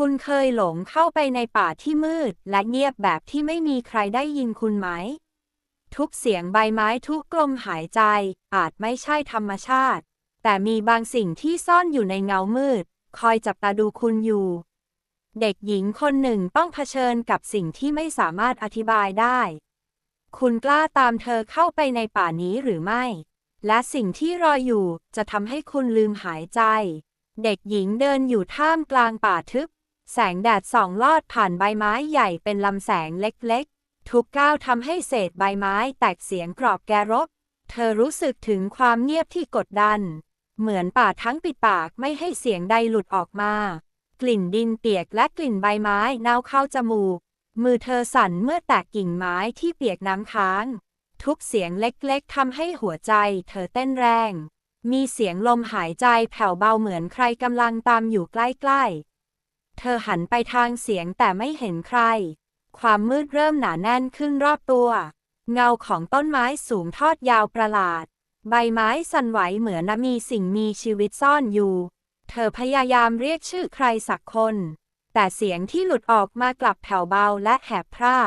คุณเคยหลงเข้าไปในป่าที่มืด และเงียบแบบที่ไม่มีใครได้ยินคุณไหม ทุกเสียงใบไม้ทุกกลมหายใจ อาจไม่ใช่ธรรมชาติ แต่มีบางสิ่งที่ซ่อนอยู่ในเงามืด คอยจับตาดูคุณอยู่ เด็กหญิงคนหนึ่งต้องเผชิญกับสิ่งที่ไม่สามารถอธิบายได้ คุณกล้าตามเธอเข้าไปในป่านี้หรือไม่ และสิ่งที่รออยู่จะทำให้คุณลืมหายใจเด็กหญิงเดินอยู่ท่ามกลางป่าทึบ แสงแดดส่องลอดผ่านใบไม้ใหญ่เป็นลำแสงเล็กๆ ทุกก้าวทำให้เศษใบไม้แตกเสียงกรอบแกรบ เธอรู้สึกถึงความเงียบที่กดดัน เหมือนป่าทั้งปิดปากไม่ให้เสียงใดหลุดออกมา กลิ่นดินเปียกและกลิ่นใบไม้เน่าเข้าจมูก มือเธอสั่นเมื่อแตกกิ่งไม้ที่เปียกน้ำค้าง ทุกเสียงเล็กๆทำให้หัวใจ เธอเต้นแรง มีเสียงลมหายใจแผ่วเบาเหมือนใครกำลังตามอยู่ใกล้ๆ เธอหันไปทางเสียงแต่ไม่เห็นใคร ความมืดเริ่มหนาแน่นขึ้นรอบตัว เงาของต้นไม้สูงทอดยาวประหลาด ใบไม้สั่นไหวเหมือนมีสิ่งมีชีวิตซ่อนอยู่ เธอพยายามเรียกชื่อใครสักคน แต่เสียงที่หลุดออกมากลับแผ่วเบาและแหบพร่า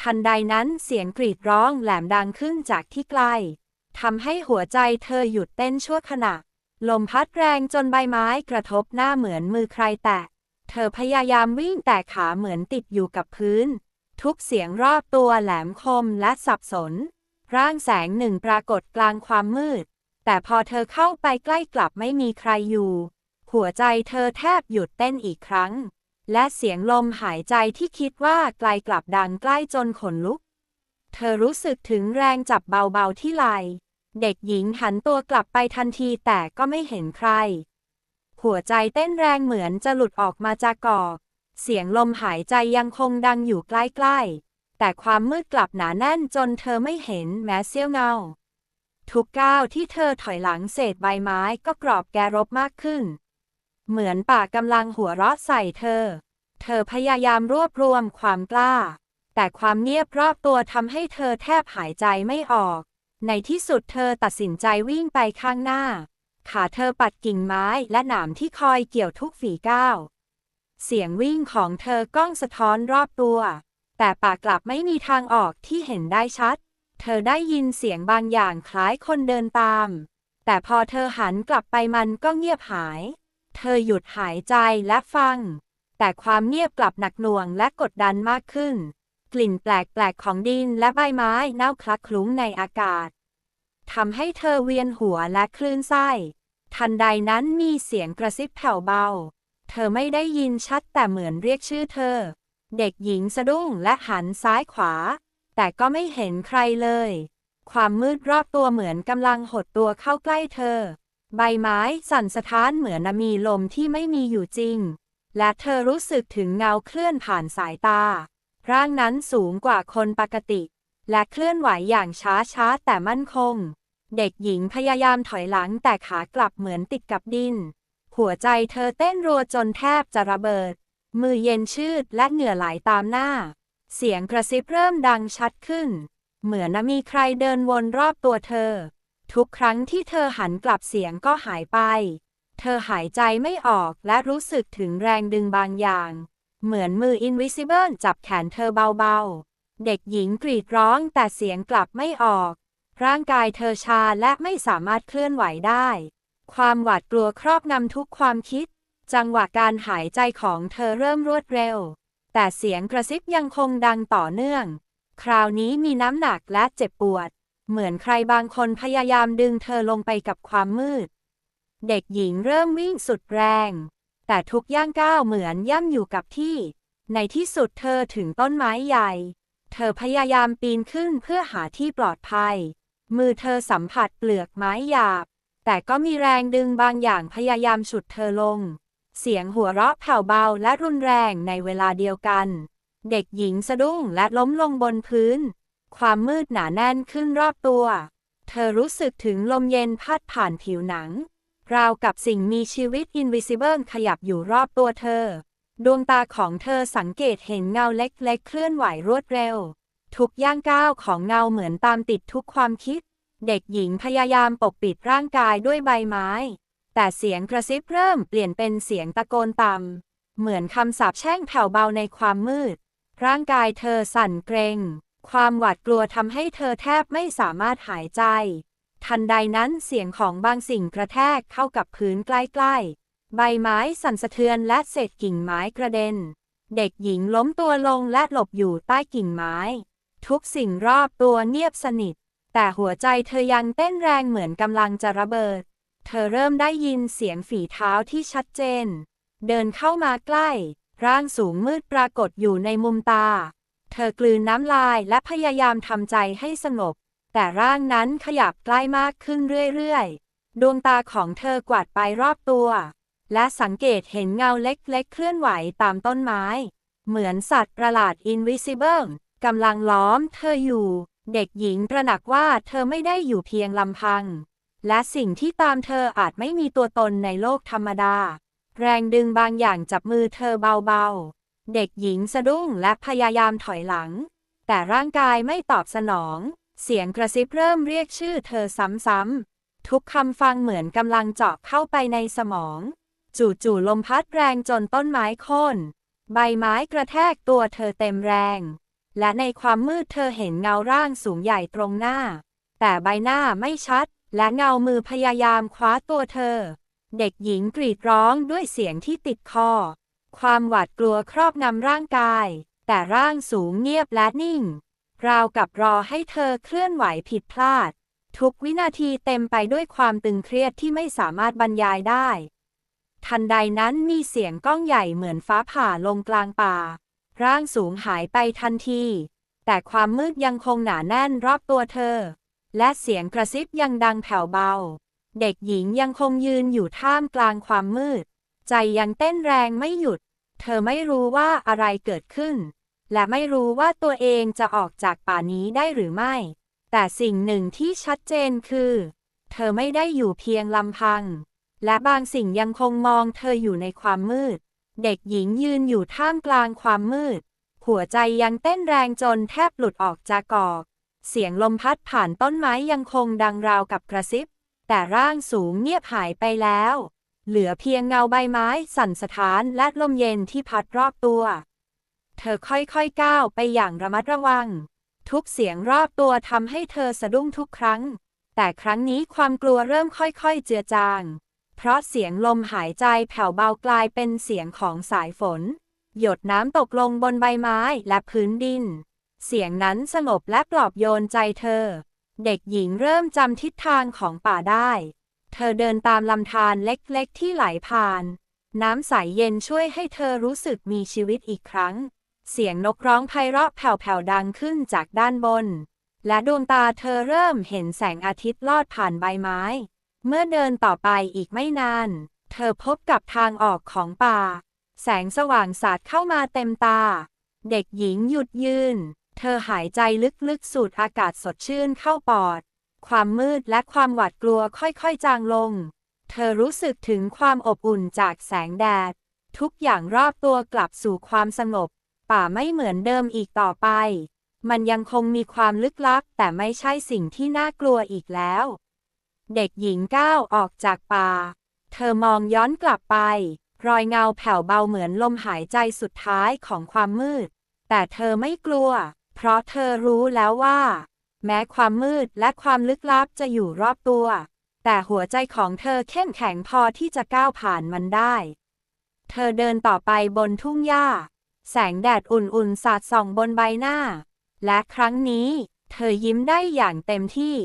ทันใดนั้นเสียงกรีดร้องแหลมดังขึ้นจากที่ไกลทำให้หัวใจเธอหยุดเต้นชั่วขณะ ลมพัดแรงจนใบไม้กระทบหน้าเหมือนมือใครแตะ เธอพยายามวิ่งแต่ขาเหมือนติดอยู่กับพื้น ทุกเสียงรอบตัวแหลมคมและสับสน ร่างแสงหนึ่งปรากฏกลางความมืด แต่พอเธอเข้าไปใกล้กลับไม่มีใครอยู่ หัวใจเธอแทบหยุดเต้นอีกครั้ง และเสียงลมหายใจที่คิดว่าไกลกลับดังใกล้จนขนลุก เธอรู้สึกถึงแรงจับเบาๆที่ไหลเด็กหญิงหันตัวกลับไปทันทีแต่ก็ไม่เห็นใคร หัวใจเต้นแรงเหมือนจะหลุดออกมาจากกอก เสียงลมหายใจยังคงดังอยู่ใกล้ๆ แต่ความมืดกลับหนาแน่นจนเธอไม่เห็นแม้เสี้ยวเงา ทุกก้าวที่เธอถอยหลังเศษใบไม้ก็กรอบแกรบมากขึ้น เหมือนป่ากำลังหัวเราะใส่เธอ เธอพยายามรวบรวมความกล้า แต่ความเงียบรอบตัวทำให้เธอแทบหายใจไม่ออก ในที่สุดเธอตัดสินใจวิ่งไปข้างหน้า ขาเธอปัดกิ่งไม้และหนามที่คอยเกี่ยวทุกฝีก้าว เสียงวิ่งของเธอก้องสะท้อนรอบตัว แต่ป่ากลับไม่มีทางออกที่เห็นได้ชัด เธอได้ยินเสียงบางอย่างคล้ายคนเดินตาม แต่พอเธอหันกลับไปมันก็เงียบหาย เธอหยุดหายใจและฟัง แต่ความเงียบกลับหนักหน่วงและกดดันมากขึ้น กลิ่นแปลกๆของดินและใบไม้เน่าคลักคลุ้งในอากาศทำให้เธอเวียนหัวและคลื่นไส้ ทันใดนั้นมีเสียงกระซิบแผ่วเบา เธอไม่ได้ยินชัดแต่เหมือนเรียกชื่อเธอ เด็กหญิงสะดุ้งและหันซ้ายขวา แต่ก็ไม่เห็นใครเลย ความมืดรอบตัวเหมือนกำลังหดตัวเข้าใกล้เธอ ใบไม้สั่นสะท้านเหมือนมีลมที่ไม่มีอยู่จริง และเธอรู้สึกถึงเงาเคลื่อนผ่านสายตา ร่างนั้นสูงกว่าคนปกติ และเคลื่อนไหวอย่างช้าช้าๆแต่มั่นคง เด็กหญิงพยายามถอยหลังแต่ขากลับเหมือนติดกับดิน หัวใจเธอเต้นรัวจนแทบจะระเบิด มือเย็นชืดและเหงื่อไหลตามหน้า เสียงกระซิบเริ่มดังชัดขึ้น เหมือนมีใครเดินวนรอบตัวเธอ ทุกครั้งที่เธอหันกลับเสียงก็หายไป เธอหายใจไม่ออกและรู้สึกถึงแรงดึงบางอย่าง เหมือนมือ Invisible จับแขนเธอเบาๆ เด็กหญิงกรีดร้องแต่เสียงกลับไม่ออก ร่างกายเธอชาและไม่สามารถเคลื่อนไหวได้ ความหวาดกลัวครอบงำทุกความคิด จังหวะการหายใจของเธอเริ่มรวดเร็ว แต่เสียงกระซิบยังคงดังต่อเนื่อง คราวนี้มีน้ำหนักและเจ็บปวด เหมือนใครบางคนพยายามดึงเธอลงไปกับความมืด เด็กหญิงเริ่มวิ่งสุดแรง แต่ทุกย่างก้าวเหมือนย่ำอยู่กับที่ ในที่สุดเธอถึงต้นไม้ใหญ่ เธอพยายามปีนขึ้นเพื่อหาที่ปลอดภัย มือเธอสัมผัสเปลือกไม้หยาบ แต่ก็มีแรงดึงบางอย่างพยายามฉุดเธอลง เสียงหัวเราะแผ่วเบาและรุนแรงในเวลาเดียวกัน เด็กหญิงสะดุ้งและล้มลงบนพื้น ความมืดหนาแน่นขึ้นรอบตัว เธอรู้สึกถึงลมเย็นพัดผ่านผิวหนัง ราวกับสิ่งมีชีวิต Invisible ขยับอยู่รอบตัวเธอ ดวงตาของเธอสังเกตเห็นเงาเล็กๆเคลื่อนไหวรวดเร็ว ทุกย่างก้าวของเงาเหมือนตามติดทุกความคิด เด็กหญิงพยายามปกปิดร่างกายด้วยใบไม้ แต่เสียงกระซิบเริ่มเปลี่ยนเป็นเสียงตะโกนต่เหมือนคำสาปแช่งแผ่วเบาในความมืด ร่างกายเธอสั่นเกรง ความหวาดกลัวทำให้เธอแทบไม่สามารถหายใจ ทันใดนั้นเสียงของบางสิ่งกระแทกเข้ากับพื้นใกล้ๆ ใบไม้สั่นสะเทือนและเศษกิ่งไม้กระเด็น เด็กหญิงล้มตัวลงและหลบอยู่ใต้กิ่งไม้ ทุกสิ่งรอบตัวเงียบสนิท แต่หัวใจเธอยังเต้นแรงเหมือนกำลังจะระเบิด เธอเริ่มได้ยินเสียงฝีเท้าที่ชัดเจน เดินเข้ามาใกล้ ร่างสูงมืดปรากฏอยู่ในมุมตา เธอกลืนน้ำลายและพยายามทำใจให้สงบ แต่ร่างนั้นขยับใกล้มากขึ้นเรื่อยๆ ดวงตาของเธอกวาดไปรอบตัว และสังเกตเห็นเงาเล็กๆ เคลื่อนไหวตามต้นไม้ เหมือนสัตว์ประหลาด Invisible กำลังล้อมเธออยู่ เด็กหญิงตระหนักว่าเธอไม่ได้อยู่เพียงลำพัง และสิ่งที่ตามเธออาจไม่มีตัวตนในโลกธรรมดา แรงดึงบางอย่างจับมือเธอเบาๆ เด็กหญิงสะดุ้งและพยายามถอยหลัง แต่ร่างกายไม่ตอบสนอง เสียงกระซิบเริ่มเรียกชื่อเธอซ้ำๆ ทุกคำฟังเหมือนกำลังเจาะเข้าไปในสมอง จู่ๆลมพัดแรงจนต้นไม้โค่นใบไม้กระแทกตัวเธอเต็มแรง และในความมืดเธอเห็นเงาร่างสูงใหญ่ตรงหน้า แต่ใบหน้าไม่ชัด และเงามือพยายามคว้าตัวเธอ เด็กหญิงกรีดร้องด้วยเสียงที่ติดคอ ความหวาดกลัวครอบงำร่างกาย แต่ร่างสูงเงียบและนิ่ง ราวกับรอให้เธอเคลื่อนไหวผิดพลาด ทุกวินาทีเต็มไปด้วยความตึงเครียดที่ไม่สามารถบรรยายได้ ทันใดนั้นมีเสียงก้องใหญ่เหมือนฟ้าผ่าลงกลางป่า ร่างสูงหายไปทันที แต่ความมืดยังคงหนาแน่นรอบตัวเธอ และเสียงกระซิบยังดังแผ่วเบา เด็กหญิงยังคงยืนอยู่ท่ามกลางความมืด ใจยังเต้นแรงไม่หยุด เธอไม่รู้ว่าอะไรเกิดขึ้น และไม่รู้ว่าตัวเองจะออกจากป่านี้ได้หรือไม่ แต่สิ่งหนึ่งที่ชัดเจนคือ เธอไม่ได้อยู่เพียงลำพัง และบางสิ่งยังคงมองเธออยู่ในความมืด เด็กหญิงยืนอยู่ท่ามกลางความมืด หัวใจยังเต้นแรงจนแทบหลุดออกจากกอก เสียงลมพัดผ่านต้นไม้ยังคงดังราวกับกระซิบ แต่ร่างสูงเงียบหายไปแล้ว เหลือเพียงเงาใบไม้สั่นสะท้านและลมเย็นที่พัดรอบตัว เธอค่อยๆก้าวไปอย่างระมัดระวัง ทุกเสียงรอบตัวทำให้เธอสะดุ้งทุกครั้ง แต่ครั้งนี้ความกลัวเริ่มค่อยๆเจือจาง เพราะเสียงลมหายใจแผ่วเบากลายเป็นเสียงของสายฝน หยดน้ำตกลงบนใบไม้และพื้นดิน เสียงนั้นสงบและปลอบโยนใจเธอ เด็กหญิงเริ่มจำทิศทางของป่าได้ เธอเดินตามลำธารเล็กๆ ที่ไหลผ่าน น้ำใสเย็นช่วยให้เธอรู้สึกมีชีวิตอีกครั้ง เสียงนกร้องไพเราะแผ่วๆดังขึ้นจากด้านบน และดวงตาเธอเริ่มเห็นแสงอาทิตย์ลอดผ่านใบไม้ เมื่อเดินต่อไปอีกไม่นาน เธอพบกับทางออกของป่า แสงสว่างสาดเข้ามาเต็มตา เด็กหญิงหยุดยืน เธอหายใจลึกๆ สูดอากาศสดชื่นเข้าปอด ความมืดและความหวาดกลัวค่อยๆ จางลง เธอรู้สึกถึงความอบอุ่นจากแสงแดด ทุกอย่างรอบตัวกลับสู่ความสงบ ป่าไม่เหมือนเดิมอีกต่อไป มันยังคงมีความลึกลับ แต่ไม่ใช่สิ่งที่น่ากลัวอีกแล้ว เด็กหญิงก้าวออกจากป่า เธอมองย้อนกลับไป รอยเงาแผ่วเบาเหมือนลมหายใจสุดท้ายของความมืด แต่เธอไม่กลัว เพราะเธอรู้แล้วว่า แม้ความมืดและความลึกลับจะอยู่รอบตัว แต่หัวใจของเธอเข้มแข็งพอที่จะก้าวผ่านมันได้ เธอเดินต่อไปบนทุ่งหญ้า แสงแดดอุ่นๆสาดส่องบนใบหน้า และครั้งนี้ เธอยิ้มได้อย่างเต็มที่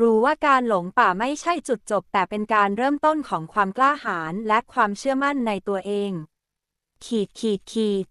รู้ว่าการหลงป่าไม่ใช่จุดจบ แต่เป็นการเริ่มต้นของความกล้าหาญและความเชื่อมั่นในตัวเอง ขีดขีดขีด